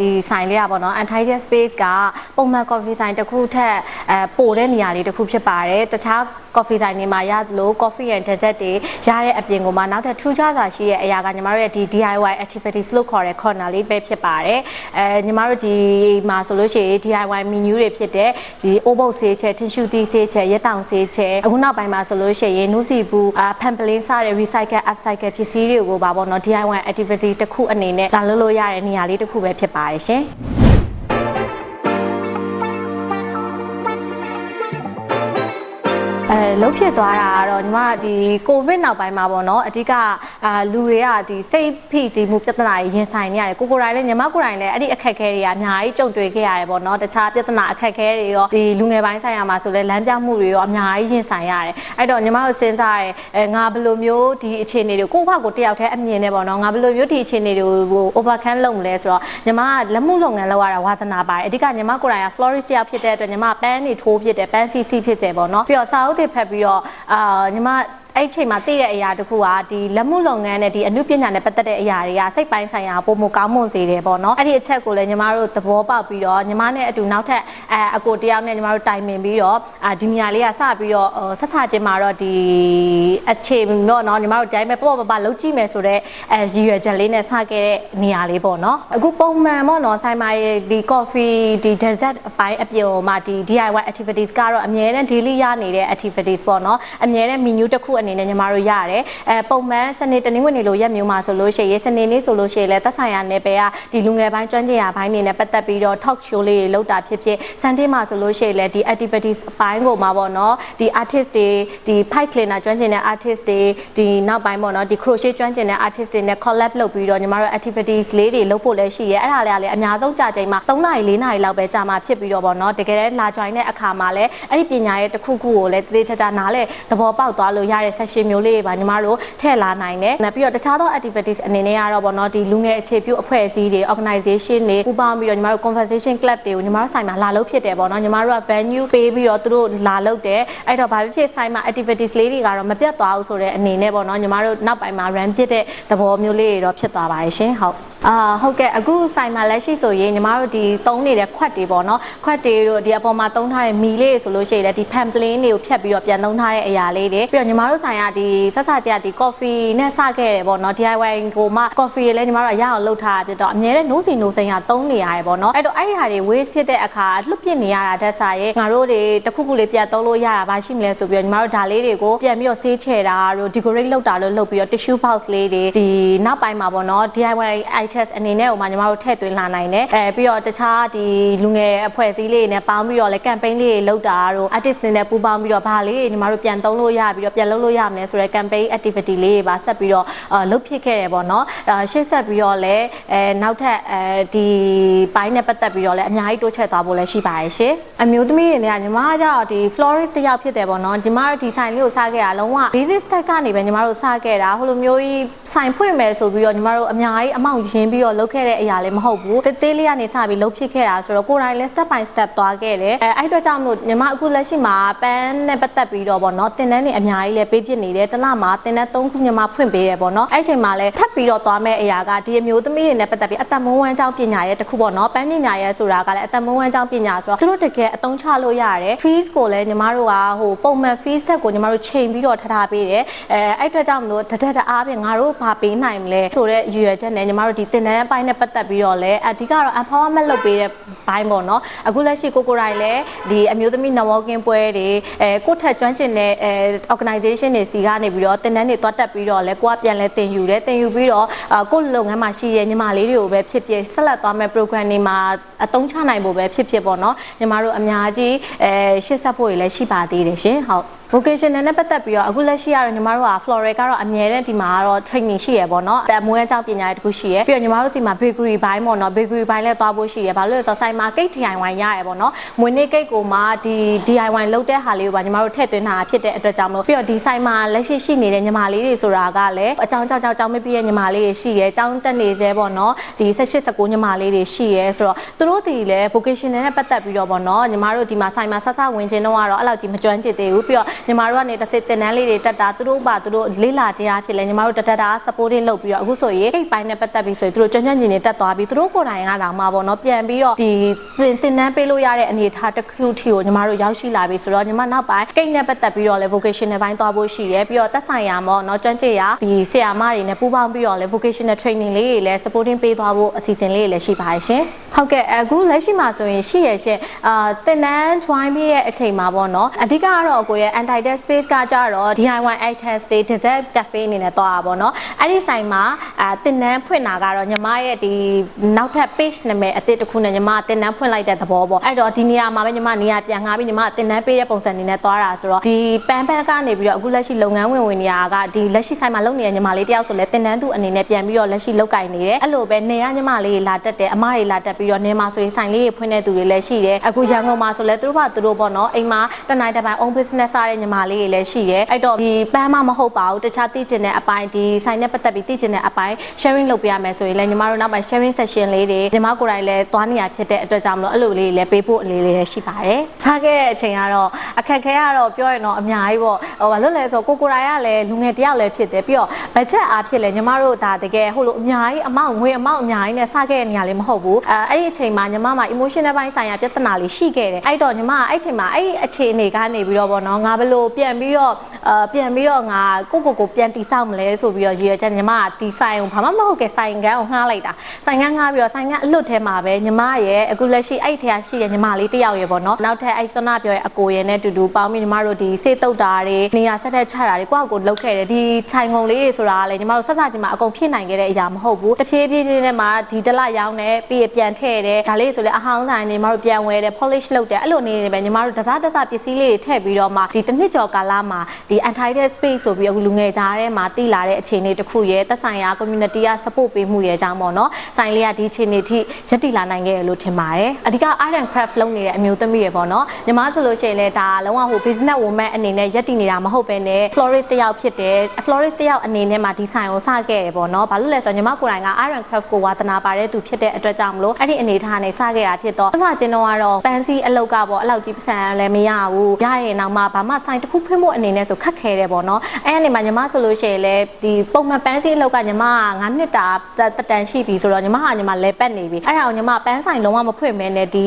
ဒီဆိုင်လေးอ่ะပေါ့နော် Antigen Space ကပုံမှန် coffee ဆိုင်တစ်ခုထက်အဲပိုတဲ့နေရာလေးတစ်ခုဖြစ်ပါတယ်တခြား coffee ဆိုင်တွေမှာရသလို coffee and dessert တွေရတဲ့အပြင်ကိုမှနောက်ထပ်ထူးခြားစွာရှိတဲ့အရာကညီမတို့ရဲ့ဒီ DIY activities လို့ခေါ်တဲ့ corner လေးပဲဖြစ်ပါတယ်အဲညီမတို့ဒီမှာဆိုလို့ရှိရင် DIY menu တွေဖြစ်တဲ့ဒီအိုးဘုတ်ဆေးချက်ထင်းရှူတီဆေးချက်ရက်တောင်ဆေးချက်အခုနောက်ပိုင်းမှာဆိုလို့ရှိရင်နုစီဘူးအာဖန်ပလင်းစတဲ့ recycle upcycle ပစ္စည်းတွေကိုပါပေါ့နော် DIY activity တစ်ခုအနေနဲ့လာလုပ်လို့ရတဲ့နေရာလေးတစ်ခုပဲဖြစ်ပါတယ်ရှင် လှုပ်ဖြစ်သွားတာကတော့ညီမကဒီကိုဗစ်နောက်ပိုင်းမှာပေါ့နော်အဓိကအာလူတွေကဒီစိတ်ဖိစီးမှုပြဿနာတွေရင်ဆိုင်နေရတယ်ကိုကိုယ်တိုင်လည်းညီမကိုယ်တိုင်လည်းအဲ့ဒီအခက်အခဲတွေကအများကြီးကြုံတွေ့ခဲ့ရတယ်ပေါ့နော်တခြားပြဿနာအခက်အခဲတွေရောဒီလူငယ်ပိုင်းဆိုင်ရာမှာဆိုလဲလမ်းပြမှုတွေရောအများကြီးရင်ဆိုင်ရတယ်အဲ့တော့ညီမတို့စဉ်းစားရဲအဲငါဘယ်လိုမျိုးဒီအခြေအနေတွေကိုယ့်ဘက်ကိုတယောက်တည်းအမြင်နဲ့ပေါ့နော်ငါဘယ်လိုမျိုးဒီအခြေအနေတွေကို overcome လုပ်မလဲဆိုတော့ညီမကလက်မှုလုပ်ငန်းလုပ်ရတာဝါသနာပါတယ်အဓိကညီမကိုယ်တိုင်က florist တယောက်ဖြစ်တဲ့အတွက်ညီမပန်းတွေထိုးဖြစ်တယ်ပန်းစီစီဖြစ်တယ်ပေါ့နော်ပြီးတော့စာအုပ်တွေဖတ်ပြီးတော့အာညီမ အဲ့ဒီအချိန်မှာသိတဲ့အရာတစ်ခုကဒီလက်မှုလုပ်ငန်းနဲ့ဒီအမှုပညာနဲ့ပတ်သက်တဲ့အရာတွေကစိတ်ပိုင်းဆိုင်ရာပုံမကောင်းမွန်စေတယ်ပေါ့နော်အဲ့ဒီအချက်ကိုလည်းညီမတို့သဘောပေါက်ပြီးတော့ညီမနဲ့အတူနောက်ထပ်အဲအကိုတယောက်နဲ့ညီမတို့တိုင်ပင်ပြီးတော့အာဒီနေရာလေးကစပြီးတော့ဆက်ဆာချင်းမှာတော့ဒီအချိန်တော့နော်ညီမတို့တိုင်းပဲပေါ့ပေါ့ပပလုံးကြည့်မယ်ဆိုတော့အဲရည်ရွယ်ချက်လေးနဲ့စခဲ့တဲ့နေရာလေးပေါ့နော်အခုပုံမှန်ပေါ့နော်ဆိုင်မာရဲ့ဒီ coffee ဒီ dessert အပိုင်းအပြင်မှာဒီ DIY activities ကတော့အများနဲ့ daily ရနေတဲ့ activities ပေါ့နော်အများနဲ့ menu တစ်ခုအနေနဲ့ညီမတို့ရတယ်အဲပုံမှန်စနေတနင်္ဂနွေနေ့လိုရက်မျိုးမှာဆိုလို့ရှိရင်စနေနေ့ဆိုလို့ရှိရင်လည်းသက်ဆိုင်ရာနယ်ပယ်ကဒီလူငယ်ပိုင်းကျွမ်းကျင်ရာပိုင်းနေနဲ့ပတ်သက်ပြီးတော့ talk show လေးတွေလုပ်တာဖြစ်ဖြစ် Sunday မှာဆိုလို့ရှိရင်လည်းဒီ activities အပိုင်းကိုမှာပေါ့နော်ဒီ artist တွေဒီ pipe cleaner ကျွမ်းကျင်တဲ့ artist တွေဒီနောက်ပိုင်းပေါ့နော်ဒီ crochet ကျွမ်းကျင်တဲ့ artist တွေနဲ့ collab လုပ်ပြီးတော့ညီမတို့ activities လေးတွေလုပ်ဖို့လည်းရှိရဲအဲ့ဒါလေးကလည်းအများဆုံးကြာချိန်မှာ3နာရီ4နာရီလောက်ပဲကြာမှာဖြစ်ပြီးတော့ပေါ့နော်တကယ်လည်းလာ join တဲ့အခါမှာလည်းအဲ့ဒီပညာရဲ့တစ်ခုခုကိုလည်းတည်တည်ချာချာနားလဲသဘောပေါက်သွားလို့ရတဲ့ session မျိုးလေးတွေပါညီမတို့ထည့်လာနိုင်တယ်နောက်ပြီးတော့တခြားသော activities အနေနဲ့ကတော့ပေါ့နော်ဒီလူငယ်အခြေပြုအဖွဲ့အစည်းတွေ organization တွေပူးပေါင်းပြီးတော့ညီမတို့ conversation club တွေကိုညီမတို့ဆိုင်မှာလာလုပ်ဖြစ်တယ်ပေါ့နော်ညီမတို့က venue ပေးပြီးတော့သူတို့လာလုပ်တယ်အဲ့တော့ဘာဖြစ်ဖြစ်ဆိုင်မှာ activities လေးတွေကတော့မပြတ်သွားဘူးဆိုတဲ့အနေနဲ့ပေါ့နော်ညီမတို့နောက်ပိုင်းမှာ run ဖြစ်တဲ့သဘောမျိုးလေးတွေတော့ဖြစ်သွားပါတယ်ရှင်ဟုတ် အာဟုတ်ကဲ့အခုဆိုင်မှာလက်ရှိဆိုရင်ညီမတို့ဒီသုံးနေတဲ့ခွက်တွေပေါ့နော်ခွက်တွေတို့ဒီအပေါ်မှာသုံးထားတဲ့မီလေးဆိုလို့ရှိရင်လည်းဒီ pamphlet တွေကိုဖြတ်ပြီးတော့ပြန်သုံးထားတဲ့အရာလေးတွေပြီးတော့ညီမတို့ဆိုင်ကဒီဆက်စကြကဒီ coffee နဲ့စခဲ့တယ်ပေါ့နော် DIY ကိုမှ coffee တွေလည်းညီမတို့အရအောင်လုပ်ထားတာဖြစ်တော့အများနဲ့ no စီ no စိန်ကသုံးနေရတယ်ပေါ့နော်အဲ့တော့အဲ့ဒီဟာတွေ waste ဖြစ်တဲ့အခါလွတ်ပစ်နေရတာတက်စားရဲ့ငါတို့တွေတစ်ခုခုလေးပြန်သုံးလို့ရတာဘာရှိမလဲဆိုပြီးတော့ညီမတို့ဒါလေးတွေကိုပြန်ပြီးတော့ဆေးချဲတာတို့ decorate လုပ်တာလို့လုပ်ပြီးတော့ tissue box လေးတွေဒီနောက်ပိုင်းမှာပေါ့နော် DIY test အနေနဲ့ဟိုမှာညီမတို့ထည့်သွင်းလာနိုင်တယ်အဲပြီးတော့တခြားဒီလူငယ်အဖွဲ့အစည်းလေးတွေနဲ့ပေါင်းပြီးတော့လဲ campaign လေးတွေလုပ်တာတို့ artist တွေနဲ့ပူးပေါင်းပြီးတော့ဗာလေးညီမတို့ပြန်သုံးလို့ရပြီးတော့ပြန်လုပ်လို့ရမယ်ဆိုတဲ့ campaign activity လေးတွေပါဆက်ပြီးတော့လုပ်ဖြစ်ခဲ့တယ်ပေါ့နော်အဲရှေ့ဆက်ပြီးတော့လဲအဲနောက်ထပ်အဲဒီပိုင်းနဲ့ပတ်သက်ပြီးတော့လဲအများကြီးတိုးချဲ့သွားဖို့လဲရှိပါရဲ့ရှင်အမျိုးသမီးတွေနဲ့ညီမကကြောက်ဒီ florist တယောက်ဖြစ်တယ်ပေါ့နော်ညီမတို့ဒီဆိုင်လေးကိုစခဲ့တာလုံးဝ basic step ကနေပဲညီမတို့စခဲ့တာဟိုလိုမျိုးကြီးဆိုင်ဖွင့်မယ်ဆိုပြီးတော့ညီမတို့အများကြီးအမောင့်ရင်းပြီးတော့လုပ်ခဲ့တဲ့အရာလည်းမဟုတ်ဘူးတေးသေးလေးကနေစပြီးလုပ်ဖြစ်ခဲ့တာဆိုတော့ကိုယ်တိုင်လည်း step by step သွားခဲ့တယ်အဲအဲ့အတွက်ကြောင့်မလို့ညီမအခုလက်ရှိမှာပန်းနဲ့ပတ်သက်ပြီးတော့ပေါ့နော်တင်တန်းတွေအများကြီးလည်းပေးပြနေတယ်တစ်လမှာတင်တန်း၃ခုညီမဖွင့်ပေးတယ်ပေါ့နော်အဲ့ချိန်မှာလည်းထပ်ပြီးတော့သွားမဲ့အရာကဒီအမျိုးသမီးတွေနဲ့ပတ်သက်ပြီးအသက်မွေးဝမ်းကြောင်းပညာရဲ့တစ်ခုပေါ့နော်ပန်းပညာရဲ့ဆိုတာကလည်းအသက်မွေးဝမ်းကြောင်းပညာဆိုတော့သူတို့တကယ်အသုံးချလို့ရတယ် fees ကိုလည်းညီမတို့ကဟိုပုံမှန် fees တက်ကိုညီမတို့ချိန်ပြီးတော့ထထားပေးတယ်အဲအဲ့အတွက်ကြောင့်မလို့တတက်တအားဖြင့်ငါတို့ဘာပေးနိုင်မလဲဆိုတော့ရည်ရွယ်ချက်နဲ့ညီမတို့ဒီတင်တန်းပိုင်းနဲ့ပတ်သက်ပြီးတော့လည်းအဓိကတော့ empowerment လုပ်ပေးတဲ့ဘိုင်းပေါ့နော်အခုလက်ရှိကိုကိုရိုင်လည်းဒီအမျိုးသမီး networking ပွဲတွေအဲကိုထက်ကျွမ်းကျင်တဲ့အဲ organization တွေစီကနေပြီးတော့တင်တန်းတွေတွားတက်ပြီးတော့လဲကိုကပြန်လဲတင်ယူတယ်တင်ယူပြီးတော့အာကိုလုပ်ငန်းမှာရှိတဲ့ညီမလေးတွေကိုပဲဖြစ်ဖြစ်ဆက်လက်သွားမဲ့ program တွေမှာအသုံးချနိုင်ဖို့ပဲဖြစ်ဖြစ်ပေါ့နော်ညီမတို့အများကြီးအဲရှေ့ဆက်ဖို့တွေလည်းရှိပါသေးတယ်ရှင်ဟုတ် vocational နဲ့ပတ်သက်ပြီးတော့အခုလက်ရှိကတော့ညီမတို့က floral ကတော့အမြဲတမ်းဒီမှာကတော့ training ရှိရပေါ့နော်အမွေးအကြောင်းပညာရေးတခုရှိရပြီးတော့ညီမတို့စီမှာ bakery ဘိုင်းပေါ့နော် bakery ဘိုင်းလည်းသွားဖို့ရှိရဘာလို့လဲဆိုတော့ဆိုင်မှာ cake DIY ရရပေါ့နော်မွေးနေ့ cake ကိုမှဒီ DIY လုပ်တဲ့ဟာလေးကိုပါညီမတို့ထည့်သွင်းတာဖြစ်တဲ့အတွက်ကြောင့်မလို့ပြီးတော့ဒီဆိုင်မှာလက်ရှိရှိနေတဲ့ညီမလေးတွေဆိုတာကလည်းအကြောင်းကြောင့်ကြောင့်ကြောင်းမပြည့်ရဲ့ညီမလေးတွေရှိရအကြောင်းတက်နေစေပေါ့နော်ဒီ18 19ညီမလေးတွေရှိရဆိုတော့သူတို့ဒီလည်း vocational နဲ့ပတ်သက်ပြီးတော့ပေါ့နော်ညီမတို့ဒီမှာဆိုင်မှာဆက်ဆက်ဝင်ခြင်းတော့ကတော့အဲ့လောက်ကြီးမကျွမ်းကျင်သေးဘူးပြီးတော့ညီမတို့ကနေတစ်စစ်တင်တန်းလေးတွေတက်တာသူတို့ပါသူတို့လေးလာခြင်းအဖြစ်လဲညီမတို့တတတာ supporting လုပ်ပြီးတော့အခုဆိုရင်အိတ်ပိုင်းနဲ့ပတ်သက်ပြီးဆိုရင်သူတို့ကြွကြွကျင်နေတက်သွားပြီးသူတို့ကိုယ်တိုင်ကတောင်မှပေါ့နော်ပြန်ပြီးတော့ဒီတင်တင်တန်းပေးလို့ရတဲ့အနေအထားတစ်ခုထီကိုညီမတို့ရောက်ရှိလာပြီဆိုတော့ညီမနောက်ပိုင်းကိတ်နဲ့ပတ်သက်ပြီးတော့လဲ vocational ဘိုင်းသွားဖို့ရှိရဲပြီးတော့သက်ဆိုင်ရာမော့နော်ကျွမ်းကျင်ရာဒီဆရာမတွေနဲ့ပူးပေါင်းပြီးတော့လဲ vocational training လေးတွေလဲ supporting ပေးသွားဖို့အစီအစဉ်လေးတွေလည်းရှိပါတယ်ရှင်ဟုတ်ကဲ့အခုလက်ရှိမှာဆိုရင်ရှိရရှင်အာတင်တန်း join ပြီးတဲ့အချိန်မှာပေါ့နော်အဓိကကတော့ကိုရဲ့ anti death space ကကြတော့ DIY items တွေ dessert cafe အနေနဲ့သွားတာပေါ့နော်အဲ့ဒီဆိုင်မှာအာတင်တန်းဖွင့်တာကတော့ညီမရဲ့ဒီနောက်ထပ် page နာမည်အသစ်တစ်ခုနဲ့ညီမတင်တန်းဖွင့်လိုက်တဲ့သဘောပေါ့အဲ့တော့ဒီနေရာမှာပဲညီမနေရာပြန်ငှားပြီးညီမတင်တန်းပေးတဲ့ပုံစံအနေနဲ့သွားတာဆိုတော့ဒီပန်ပန်ကနေပြီးတော့အခုလက်ရှိလုပ်ငန်းဝင်ဝင်နေရတာကဒီလက်ရှိဆိုင်မှာလုပ်နေတဲ့ညီမလေးတယောက်ဆိုလဲတင်တန်းသူအနေနဲ့ပြန်ပြီးတော့လက်ရှိလုပ်ကင်နေတယ်အဲ့လိုပဲနေရညီမလေးလာတက်တယ်အမတွေလာတက်ပြီးတော့နေမှာဆိုရင်ဆိုင်လေးတွေဖွင့်တဲ့သူတွေလည်းရှိတယ်အခုရန်ကုန်မှာဆိုလဲသူတို့ဘာသူတို့ပေါ့နော်အိမ်မှာတနိုင်တစ်ပိုင်း own business စားတဲ့ညီမလေးတွေလည်းရှိတယ်အဲ့တော့ဒီပန်းမမဟုတ်ပါဘူးတခြားသိချင်တဲ့အပိုင်းဒီဆိုင်နဲ့ပတ်သက်ပြီးသိချင်တဲ့အပိုင်း sharing လုပ်ပြရမယ်ဆိုရင်လည်းညီမတို့နောက်ပိုင်း sharing session လေးတွေညီမကိုယ်တိုင်လည်းသွားနေရဖြစ်တဲ့အတွက်ကြောင့်မလို့အဲ့လိုလေးတွေလည်းပေးဖို့အလေးလေးလည်းရှိပါတယ်စားခဲ့တဲ့အချိန်ကတော့အခက်ခဲကတော့ပြောရင်တော့အများကြီးပေါ့ဟိုဘာလို့လဲဆိုကိုကိုယ်တိုင်ကလည်းလူငယ်တယောက်လည်းဖြစ်တယ်ပြီးတော့ budget အားဖြစ်လဲညီမတို့ဒါတကယ်ဟိုလိုအများကြီးအမောက်ငွေအမောက်အများကြီးနဲ့စားခဲ့တဲ့နေရာလေးမဟုတ်ဘူးအဲအဲ့ဒီအချိန်မှာညီမမှာ emotional ပိုင်းဆိုင်ရာပြဿနာလေးရှိခဲ့တယ်အဲ့တော့ညီမကအဲ့အချိန်မှာအဲ့ဒီအခြေအနေကနေပြီးတော့ဗောနော်ငါဘလို့ပြန်ပြီးတော့ အာပြန်ပြီးတော့ငါကိုကိုကိုပြန်တိဆောက်မလဲဆိုပြီးတော့ရည်ရချက်ညီမကဒီဆိုင်ကိုဘာမှမဟုတ်ကဲဆိုင်ကန်းကိုငှားလိုက်တာဆိုင်ကန်းငှားပြီးတော့ဆိုင်ကန်းအလွတ်ထဲမှာပဲညီမရဲ့အခုလက်ရှိအဲ့ထဲရှိတဲ့ညီမလေးတယောက်ရဲ့ဗောနော်နောက်ထပ်အဲ့စွမ်းနာပြောရဲ့အကိုရဲ့နဲ့တူတူပေါင်းပြီးညီမတို့ဒီစေးတုတ်တာတွေနေရာဆက်ထက်ချတာတွေကိုယ့်အကိုလုတ်ခဲ့တယ်ဒီဆိုင်ကုန်လေးတွေဆိုတာကလည်းညီမတို့ဆက်စချင်းမှာအကုန်ဖြစ်နိုင်ခဲ့တဲ့အရာမဟုတ်ဘူးတဖြည်းဖြည်းချင်းနဲ့မှဒီတစ်လရောင်းတယ်ပြီးရပြန်ထည့်တယ်ဒါလေးဆိုလည်းအဟောင်းဆိုင်ညီမတို့ပြန်ဝဲတယ် polish လုပ်တယ်အဲ့လိုနေနေပဲညီမတို့တစားတစားပစ္စည်းလေးတွေထည့်ပြီးတော့မှဒီတစ်နှစ်ကျော်ကာလမှာဒီ anti space ဆိုပြီးအခုလူငယ်ကြားထဲမှာတည်လာတဲ့အခြေအနေတစ်ခုရဲ့သက်ဆိုင်ရာ community က support ပေးမှုရဲ့အကြောင်းပေါ့နော်ဆိုင်လေးကဒီအခြေအနေထိရက်တည်လာနိုင်ခဲ့ရလို့ထင်ပါတယ်အဓိက art and craft လုပ်နေတဲ့အမျိုးသမီးတွေပေါ့နော်ညီမဆိုလို့ရှိရင်လည်းဒါလုံးဝဟို business woman အနေနဲ့ရက်တည်နေတာမဟုတ်ဘဲနဲ့ florist တယောက်ဖြစ်တယ် florist တယောက်အနေနဲ့မှဒီဆိုင်ကိုစခဲ့တယ်ပေါ့နော်ဘာလို့လဲဆိုတော့ညီမကိုယ်တိုင်က art and craft ကိုဝါသနာပါတဲ့သူဖြစ်တဲ့အတွက်ကြောင့်မလို့အဲ့ဒီအနေထားနဲ့စခဲ့တာဖြစ်တော့အစချင်းတော့ကတော့ပန်းစည်းအလုတ်ကပေါ့အဲ့လောက်ကြီးပစံလည်းမရဘူးရရင်တော့မှဘာမှဆိုင်တစ်ခုဖွင့်ဖို့အနေနဲ့ဆိုခက်ခဲတယ်ပေါ့နော်အဲ့ဒီမှာညီမဆိုလို့ရှိရင်လည်းဒီပုံမှန်ပန်းစည်းအလုတ်ကညီမက9နှစ်တာတက်တန်ရှိပြီဆိုတော့ညီမဟာညီမလဲပတ်နေပြီအဲ့ဒါကိုညီမပန်းဆိုင်လုံးဝမဖွင့်မဲနဲ့ဒီ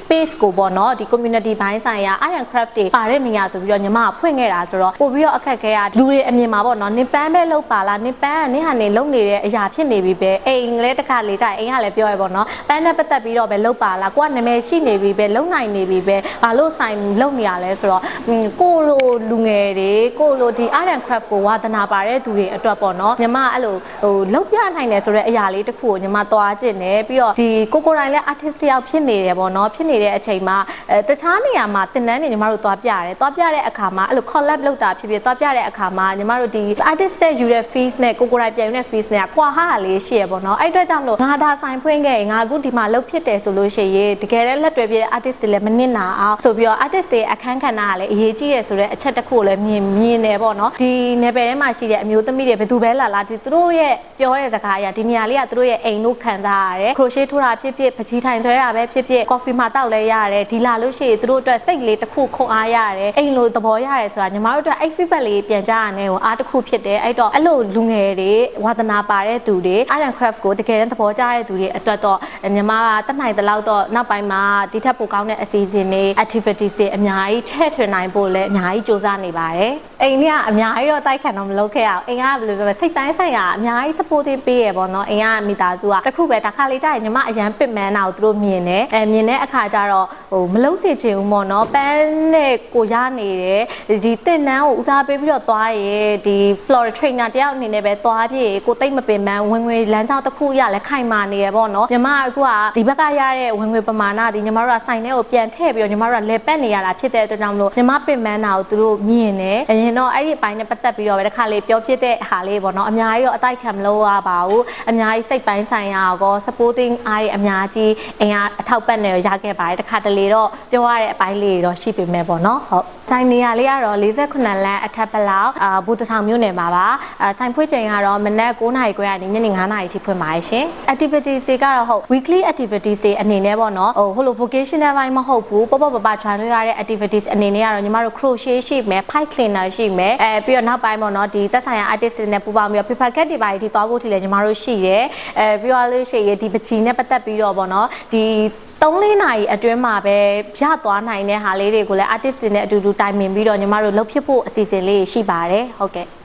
space ကိုပေါ့နော်ဒီ community ဘိုင်းဆိုင်ရာ art and craft တွေပါတဲ့နေရာဆိုပြီးတော့ညီမကဖွင့်ခဲ့တာဆိုတော့ပို့ပြီးတော့အခက်ခဲကလူတွေအမြင်မှာပေါ့နော်နင်ပန်းပဲလောက်ပါလားနင်ပန်းကနင်ဟာနေလုံနေတဲ့အရာဖြစ်နေပြီပဲအိမ်လည်းတစ်ခါလေကြာအိမ်ကလည်းပြောရပေါ့နော်ပန်းနဲ့ပတ်သက်ပြီးတော့ပဲလောက်ပါလားကိုကနာမည်ရှိနေပြီပဲလုံနိုင်နေပြီပဲဘာလို့ဆိုင်လုံနေရလဲဆိုတော့ကိုလိုလူငယ်တွေကိုလိုဒီ art and craft ကိုဝါသနာပါတဲ့သူတွေအတွက်ပေါ့နော်ညီမအဲ့လိုဟိုလောက်ပြနိုင်တယ်ဆိုတဲ့အရာလေးတစ်ခုကိုညီမသွားကျင်တယ်ပြီးတော့ဒီကိုကိုတိုင်းလည်း artist တယောက်ဖြစ်နေတယ်ပေါ့နော်ဖြစ်နေတဲ့အချိန်မှာအဲတခြားနေရာမှာတင်တန်းနေညီမတို့သွားပြရတယ်သွားပြတဲ့အခါမှာအဲ့လို collab လုပ်တာဖြစ်ဖြစ်သွားပြတဲ့အခါမှာညီမတို့ဒီ artist တဲ့ယူတဲ့ face နဲ့ကိုကိုတိုင်းပြန်ယူတဲ့ face နဲ့ကွာဟာလေးရှိရပေါ့နော်အဲ့အတွက်ကြောင့်မလို့ငါဒါဆိုင်ဖွင့်ခဲ့ရင်ငါအခုဒီမှာလုပ်ဖြစ်တယ်ဆိုလို့ရှိရင်တကယ်လည်းလက်တွေ့ပြတဲ့ artist တွေလည်းမနစ်နာအောင်ဆိုပြီးတော့ artist တွေအခန်းကဏ္ဍကလည်းအရေးကြီးရဆိုတဲ့အချက်တစ်ခုကိုလည်းမြင်မြင်တယ်ပေါ့နော်ဒီ level ထဲမှာရှိတဲ့အမျိုးသမီးတွေဘယ်သူပဲလာလာဒီသူတို့ရဲ့ပြောတဲ့စကားအရာဒီနေရာလေးကသူတို့ရဲ့အိမ်တို့ခံစားရတယ် crochet ထိုးတာဖြစ်ဖြစ်ပကြီးထိုင်ဆွဲတာပဲဖြစ်ဖြစ် coffee မှာတောက်လဲရတယ်ဒီလာလို့ရှိရင်သူတို့အတွက်စိတ်လေးတစ်ခုခွန်အားရတယ်အိမ်လိုသဘောရတယ်ဆိုတာညီမတို့အတွက်အဲ့ feedback လေးပြန်ကြားရတဲ့ဟိုအားတစ်ခုဖြစ်တယ်အဲ့တော့အဲ့လိုလူငယ်တွေဝါသနာပါတဲ့သူတွေ art and craft ကိုတကယ်တမ်းသဘောကျတဲ့သူတွေအတွက်တော့ညီမကတတ်နိုင်တဲ့လောက်တော့နောက်ပိုင်းမှာဒီထက်ပိုကောင်းတဲ့အစီအစဉ်တွေ activities တွေအများကြီးထည့်ထွင်နိုင်ဖို့လည်းအများကြီးစူးစမ်းနေပါတယ်အိမ်ကြီးကအများကြီးတော့တိုက်ခံတော့မလုပ်ခဲ့ရအောင်အိမ်ကဘယ်လိုပြောမလဲစိတ်တိုင်းဆိုင်ရာအများကြီး supportive ပေးရပေါ့နော်အိမ်ကမိသားစုကတခုပဲတစ်ခါလေးကြာရင်ညီမအရန်ပစ်မန်းတာကိုသူတို့မြင်တယ်အဲမြင်တဲ့အခါကျတော့ဟိုမလုံးစေချင်ဘူးပေါ့နော်ပန်းနဲ့ကိုရနေတယ်ဒီတင်နန်းကိုဦးစားပေးပြီးတော့သွားရဲဒီ floor trainer တယောက်အနေနဲ့ပဲသွားပြေကိုတိတ်မပင်ပန်းဝင်ငွေလမ်းကြောင်းတစ်ခုရလဲခိုင်မာနေရပေါ့နော်ညီမအခုကဒီဘက်ကရတဲ့ဝင်ငွေပမာဏဒီညီမတို့ကဆိုင်ထဲကိုပြန်ထည့်ပြီးတော့ညီမတို့ကလဲပတ်နေရတာဖြစ်တဲ့အတွက်ကြောင့်မလို့ညီမပင်ပန်းတာကိုသူတို့မြင်တယ်အရင်တော့အဲ့ဒီအပိုင်းနဲ့ပတ်သက်ပြီးတော့ပဲတစ်ခါလေးပြောဖြစ်တဲ့ဟာလေးပေါ့နော်အများကြီးတော့အတိုက်ခံမလို့ရပါဘူးအများကြီးစိတ်ပိုင်းဆိုင်ရာကော supporting အားတွေအများကြီးအင်အားအထောက်ပံ့နေရခဲ့ပါတယ်တစ်ခါတလေတော့ပြောရတဲ့အပိုင်းလေးတွေတော့ရှိပေမဲ့ပေါ့နော်ဟုတ်ဆိုင်နေရာလေးကတော့48လမ်းအထက်ပလောက်အာဘူတထောင်မြို့နယ်မှာပါအာဆိုင်ဖွင့်ချိန်ကတော့မနက်9:00နာရီခွဲကနေညနေ9:00နာရီထိဖွင့်ပါတယ်ရှင် activities တွေကတော့ဟုတ် weekly activities တွေအနေနဲ့ပေါ့နော်ဟိုဟိုလို vocational ဘိုင်းမဟုတ်ဘူးပေါ့ပေါ့ပပ join လုပ်ရတဲ့ activities အနေနဲ့ကတော့ညီမတို့ crochet ရှိမယ် pipe cleaner ရှိမယ်အဲပြီးတော့နောက်ပိုင်းပေါ့နော်ဒီသက်ဆိုင်ရာ artist တွေနဲ့ပူးပေါင်းပြီးတော့ paper cut တွေပါတီသွားဖို့ထီလဲညီမတို့ရှိတယ်အဲပြီးတော့လို့ရှိရင်ဒီပချီနဲ့ပတ်သက်ပြီးတော့ပေါ့နော်ဒီ3လေးနာရီအတွင်းမှာပဲရသွားနိုင်တဲ့ဟာလေးတွေကိုလည်း artist တွေနဲ့အတူတူတိုင်ပင်ပြီးတော့ညီမတို့လှုပ်ဖြစ်ဖို့အစီအစဉ်လေးရှိပါတယ်ဟုတ်ကဲ့